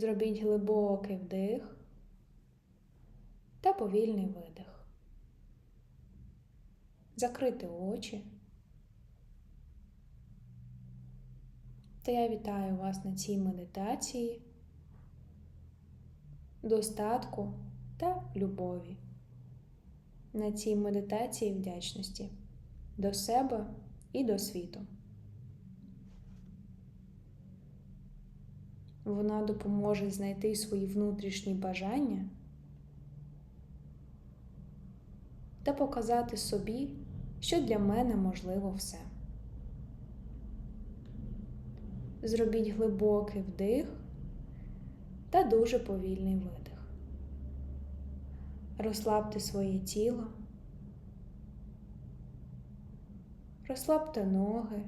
Зробіть глибокий вдих та повільний видих. Закрити очі. Та я вітаю вас на цій медитації, достатку та любові. На цій медитації вдячності до себе і до світу. Вона допоможе знайти свої внутрішні бажання та показати собі, що для мене можливо все. Зробіть глибокий вдих та дуже повільний видих. Розслабте своє тіло, розслабте ноги,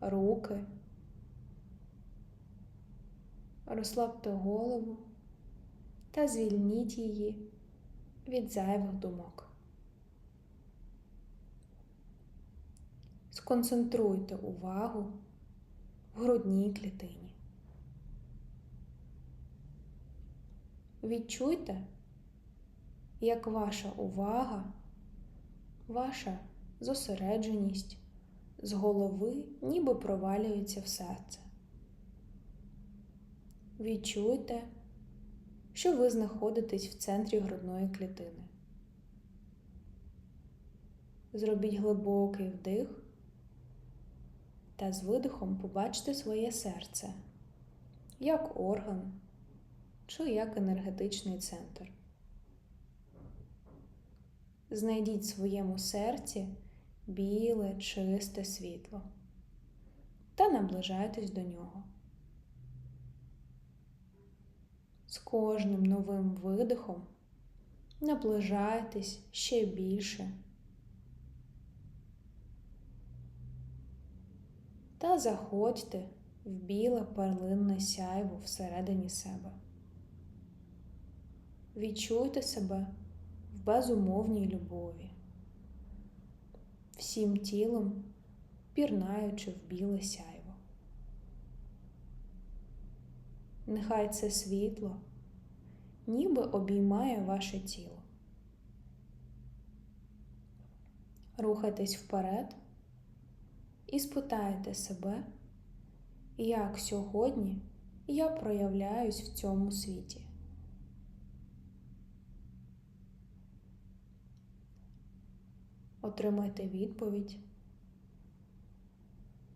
руки, розслабте голову та звільніть її від зайвих думок. Сконцентруйте увагу в грудній клітині. Відчуйте, як ваша увага, ваша зосередженість з голови ніби провалюється в серце. Відчуйте, що ви знаходитесь в центрі грудної клітини. Зробіть глибокий вдих та з видихом побачте своє серце як орган чи як енергетичний центр. Знайдіть в своєму серці біле, чисте світло та наближайтесь до нього. З кожним новим видихом наближайтесь ще більше. Та заходьте в біле перлинне сяйво всередині себе. Відчуйте себе в безумовній любові, всім тілом пірнаючи в біле сяйво. Нехай це світло ніби обіймає ваше тіло. Рухайтесь вперед і спитайте себе, як сьогодні я проявляюсь в цьому світі. Отримайте відповідь,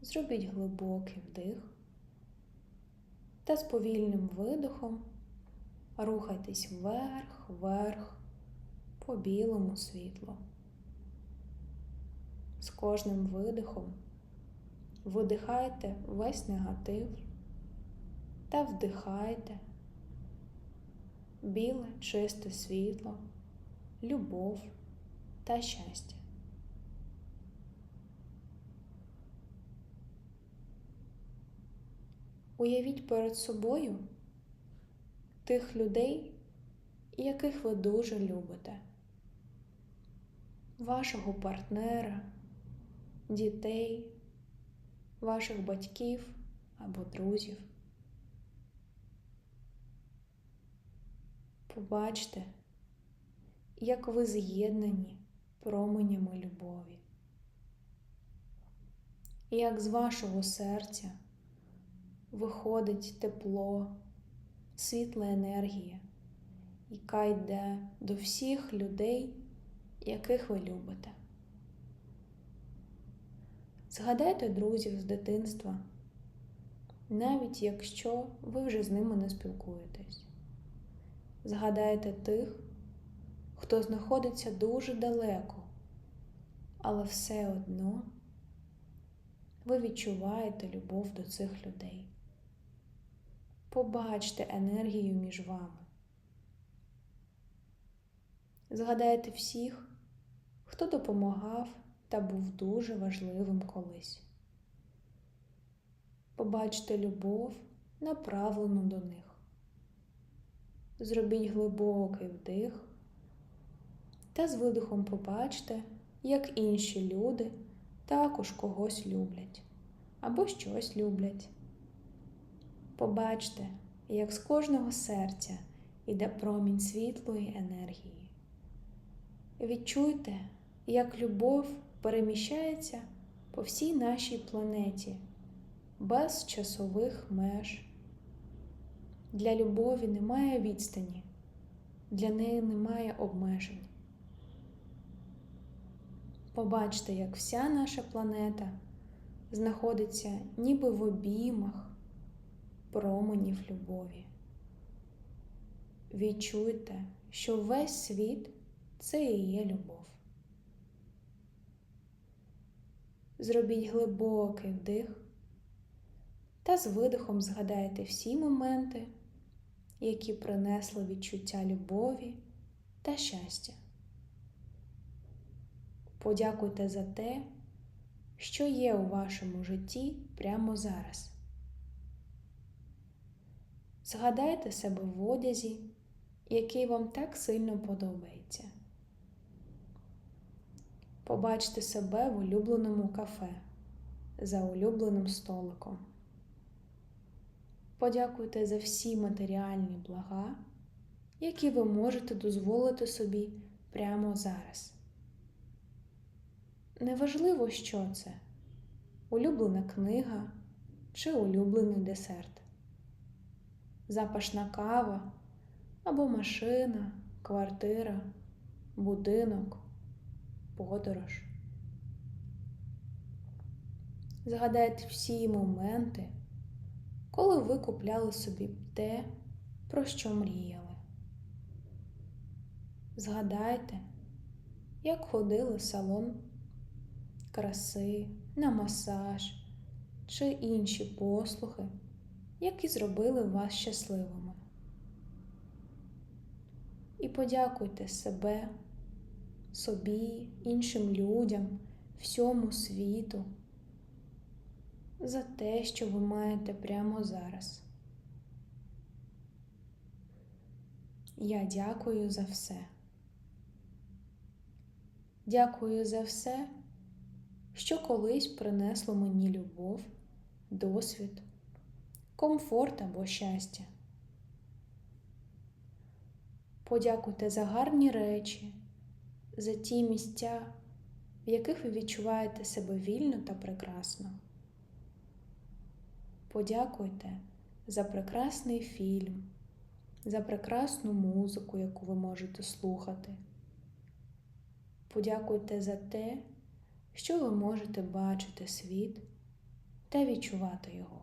зробіть глибокий вдих та з повільним видихом рухайтесь вверх, вверх по білому світлу. З кожним видихом видихайте весь негатив та вдихайте біле чисте світло, любов та щастя. Уявіть перед собою тих людей, яких ви дуже любите, вашого партнера, дітей, ваших батьків або друзів. Побачте, як ви з'єднані променями любові, як з вашого серця виходить тепло, світла енергія, яка йде до всіх людей, яких ви любите. Згадайте друзів з дитинства, навіть якщо ви вже з ними не спілкуєтесь. Згадайте тих, хто знаходиться дуже далеко, але все одно ви відчуваєте любов до цих людей. Побачте енергію між вами. Згадайте всіх, хто допомагав та був дуже важливим колись. Побачте любов, направлену до них. Зробіть глибокий вдих та з видихом побачте, як інші люди також когось люблять або щось люблять. Побачте, як з кожного серця іде промінь світлої енергії. Відчуйте, як любов переміщається по всій нашій планеті без часових меж. Для любові немає відстані, для неї немає обмежень. Побачте, як вся наша планета знаходиться ніби в обіймах променів любові. Відчуйте, що весь світ це і є любов. Зробіть глибокий вдих та з видихом згадайте всі моменти, які принесли відчуття любові та щастя. Подякуйте за те, що є у вашому житті прямо зараз. Згадайте себе в одязі, який вам так сильно подобається. Побачте себе в улюбленому кафе за улюбленим столиком. Подякуйте за всі матеріальні блага, які ви можете дозволити собі прямо зараз. Неважливо, що це улюблена книга чи улюблений десерт, запашна кава або машина, квартира, будинок, подорож. Згадайте всі моменти, коли ви купляли собі те, про що мріяли. Згадайте, як ходили в салон краси, на масаж чи інші послуги, які зробили вас щасливими. І подякуйте себе, собі, іншим людям, всьому світу за те, що ви маєте прямо зараз. Я дякую за все. Дякую за все що колись принесло мені любов, досвід, комфорт або щастя. Подякуйте за гарні речі, за ті місця, в яких ви відчуваєте себе вільно та прекрасно. Подякуйте за прекрасний фільм, за прекрасну музику, яку ви можете слухати. Подякуйте за те, що ви можете бачити світ та відчувати його.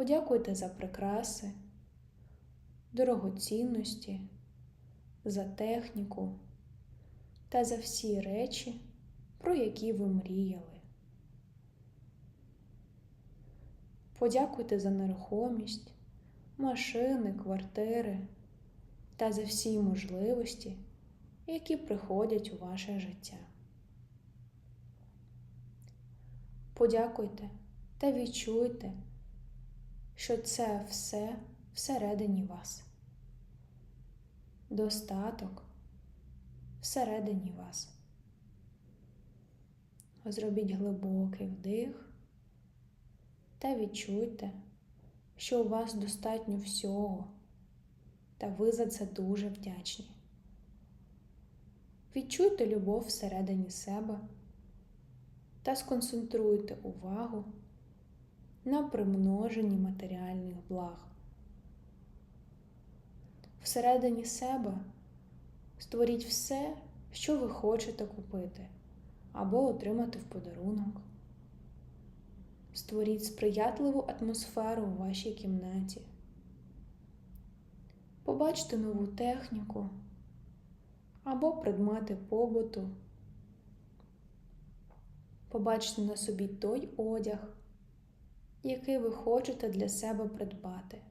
Подякуйте за прикраси, дорогоцінності, за техніку та за всі речі, про які ви мріяли. Подякуйте за нерухомість, машини, квартири та за всі можливості які приходять у ваше життя. Подякуйте та відчуйте, що це все всередині вас. Достаток всередині вас. Зробіть глибокий вдих та відчуйте, що у вас достатньо всього, та ви за це дуже вдячні. Відчуйте любов всередині себе та сконцентруйте увагу на примноженні матеріальних благ. Всередині себе створіть все, що ви хочете купити або отримати в подарунок. Створіть сприятливу атмосферу у вашій кімнаті. Побачте нову техніку або предмети побуту. Побачте на собі той одяг, який ви хочете для себе придбати.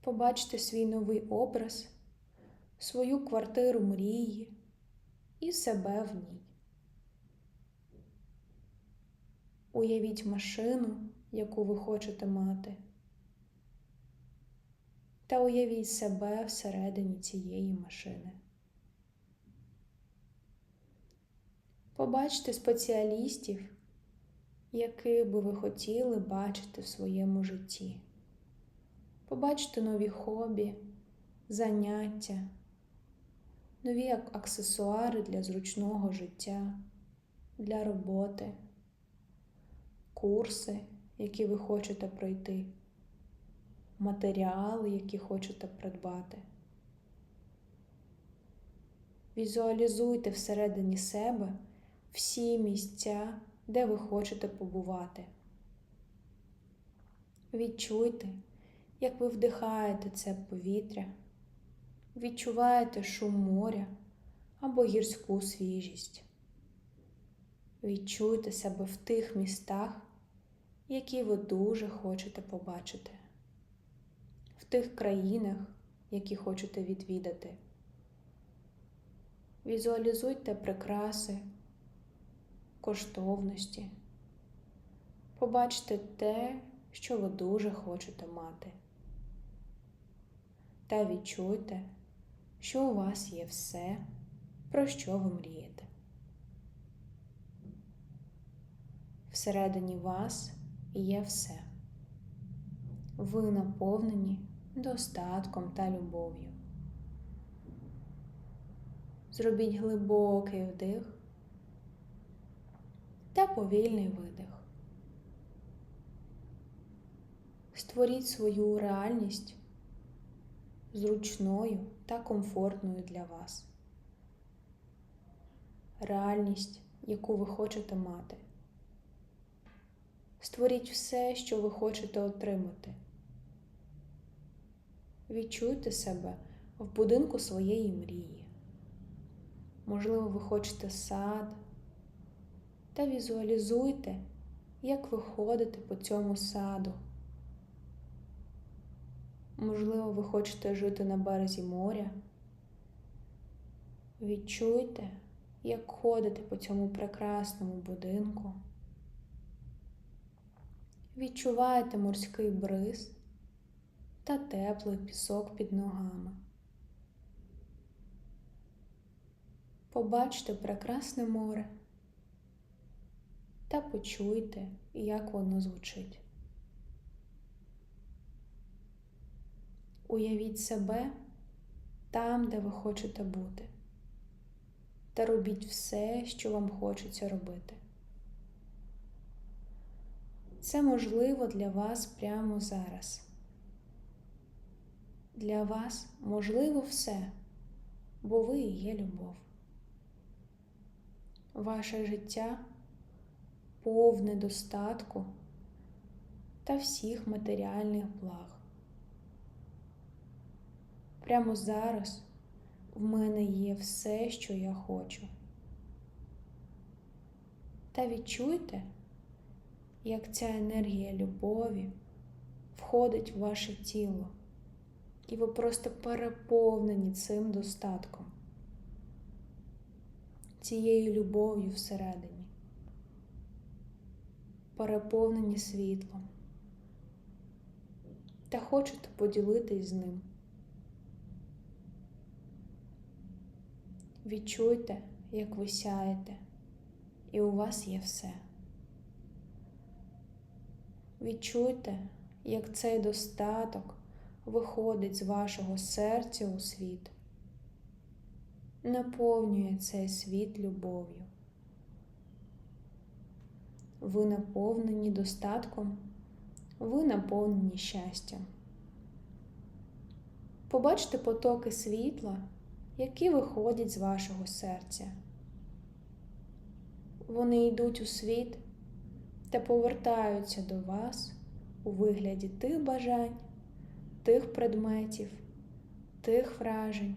Побачте свій новий образ, свою квартиру мрії і себе в ній. Уявіть машину, яку ви хочете мати та уявіть себе всередині цієї машини. Побачте спеціалістів, який би ви хотіли бачити в своєму житті. Побачте нові хобі, заняття, нові аксесуари для зручного життя, для роботи, курси, які ви хочете пройти, матеріали, які хочете придбати. Візуалізуйте всередині себе всі місця, де ви хочете побувати. Відчуйте, як ви вдихаєте це повітря, відчуваєте шум моря або гірську свіжість. Відчуйте себе в тих містах, які ви дуже хочете побачити, в тих країнах, які хочете відвідати. Візуалізуйте прикраси, коштовності, побачте те, що ви дуже хочете мати. Та відчуйте, що у вас є все, про що ви мрієте. Всередині вас є все. Ви наповнені достатком та любов'ю. Зробіть глибокий вдих повільний видих. Створіть свою реальність зручною та комфортною для вас. Реальність, яку ви хочете мати. Створіть все, що ви хочете отримати. Відчуйте себе в будинку своєї мрії. Можливо, ви хочете сад та візуалізуйте, як ви ходите по цьому саду. Можливо, ви хочете жити на березі моря. Відчуйте, як ходите по цьому прекрасному будинку. Відчуваєте морський бриз та теплий пісок під ногами. Побачте прекрасне море та почуйте, як воно звучить. Уявіть себе там, де ви хочете бути, та робіть все, що вам хочеться робити. Це можливо для вас прямо зараз. Для вас можливо все, бо ви і є любов. Ваше життя повне достатку та всіх матеріальних благ. Прямо зараз в мене є все, що я хочу. Та відчуйте, як ця енергія любові входить в ваше тіло, і ви просто переповнені цим достатком, цією любов'ю всередині, переповнені світлом та хочете поділитись з ним. Відчуйте, як ви сяєте, і у вас є все. Відчуйте, як цей достаток виходить з вашого серця у світ, наповнює цей світ любов'ю. Ви наповнені достатком, ви наповнені щастям. Побачте потоки світла які виходять з вашого серця. Вони йдуть у світ та повертаються до вас у вигляді тих бажань, тих предметів, тих вражень,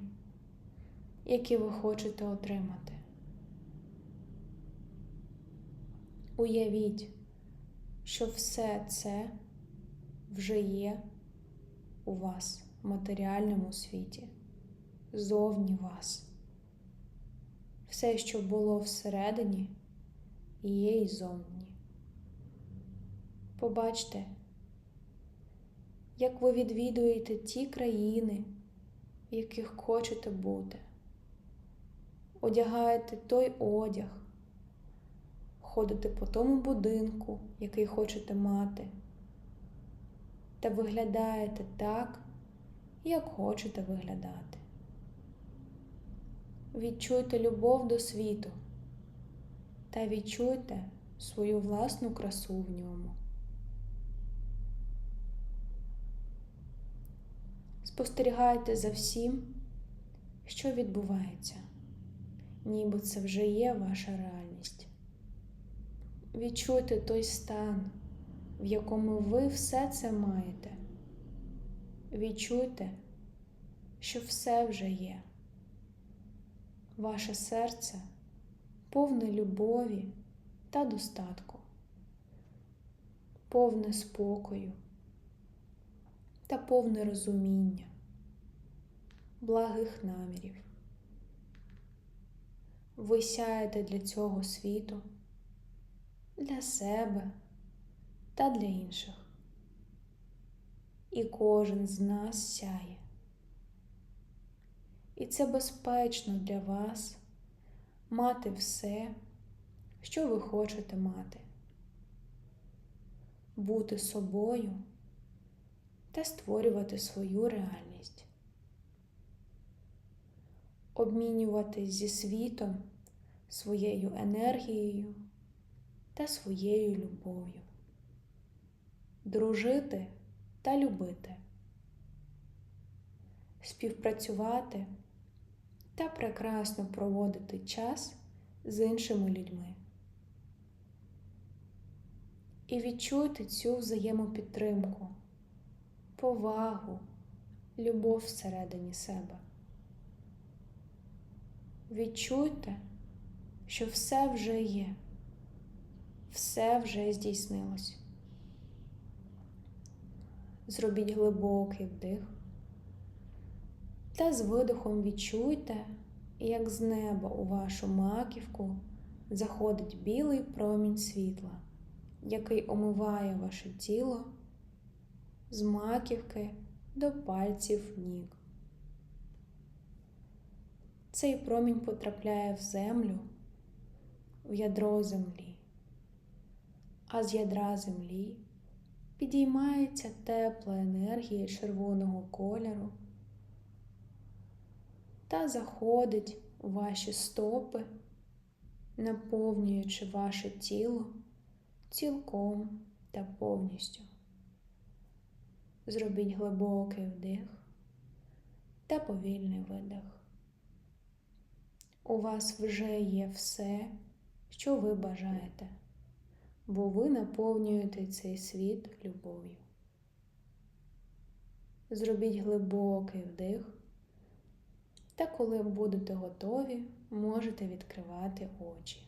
які ви хочете отримати. Уявіть, що все це вже є у вас в матеріальному світі зовні вас. Все, що було всередині, є і зовні. Побачте, як ви відвідуєте ті країни, в яких хочете бути, одягаєте той одяг, ходите по тому будинку, який хочете мати, та виглядаєте так, як хочете виглядати. Відчуйте любов до світу та відчуйте свою власну красу в ньому. Спостерігайте за всім, що відбувається, ніби це вже є ваша реальність. Відчуйте той стан, в якому ви все це маєте. Відчуйте, що все вже є. Ваше серце повне любові та достатку, повне спокою та повне розуміння, благих намірів. Ви сяєте для цього світу, для себе та для інших. І кожен з нас сяє. І це безпечно для вас мати все, що ви хочете мати, бути собою та створювати свою реальність, обмінюватись зі світом своєю енергією та своєю любов'ю, дружити та любити, співпрацювати та прекрасно проводити час з іншими людьми. І відчуйте цю взаємопідтримку, повагу, любов всередині себе. Відчуйте, що все вже є, все вже здійснилось. Зробіть глибокий вдих та з видихом відчуйте, як з неба у вашу маківку заходить білий промінь світла, який омиває ваше тіло з маківки до пальців ніг. Цей промінь потрапляє в землю, в ядро землі, а з ядра землі підіймається тепла енергія червоного кольору та заходить у ваші стопи, наповнюючи ваше тіло цілком та повністю. Зробіть глибокий вдих та повільний видих. У вас вже є все, що ви бажаєте, бо ви наповнюєте цей світ любов'ю. Зробіть глибокий вдих, та коли будете готові, можете відкривати очі.